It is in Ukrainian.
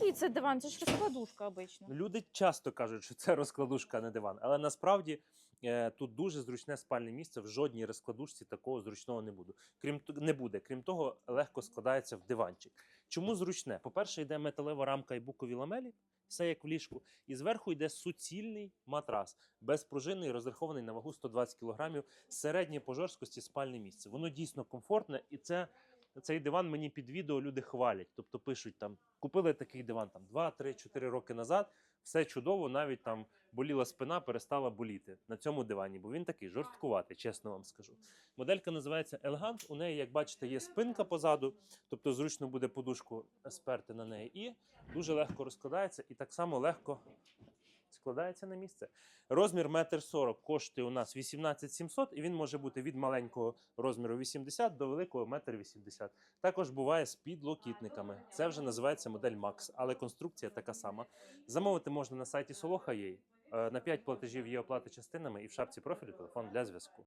який це диван? Це ж розкладушка обично. Люди часто кажуть, що це розкладушка, а не диван. Але насправді е, тут дуже зручне спальне місце. В жодній розкладушці такого зручного не буде. Крім не буде. Крім того, легко складається в диванчик. Чому зручне? По-перше, йде металева рамка і букові ламелі, все як в ліжку. І зверху йде суцільний матрас, безпружинний, розрахований на вагу 120 кг, середнє по жорсткості спальне місце. Воно дійсно комфортне, і це. Цей диван мені під відео люди хвалять, тобто пишуть там, купили такий диван там 2, 3, 4 роки назад. Все чудово, навіть там боліла спина, перестала боліти на цьому дивані, бо він такий жорсткуватий, чесно вам скажу. Моделька називається Elegant. У неї, як бачите, є спинка позаду, тобто зручно буде подушку сперти на неї, і дуже легко розкладається, і так само легко складається на місце. Розмір 1,40 м коштує у нас 18 700, і він може бути від маленького розміру 80 до великого 1,80 м. Також буває з підлокітниками. Це вже називається модель Max, але конструкція така сама. Замовити можна на сайті Soloha.ua. Е, На 5 платежів є оплата частинами і в шапці профілю телефон для зв'язку.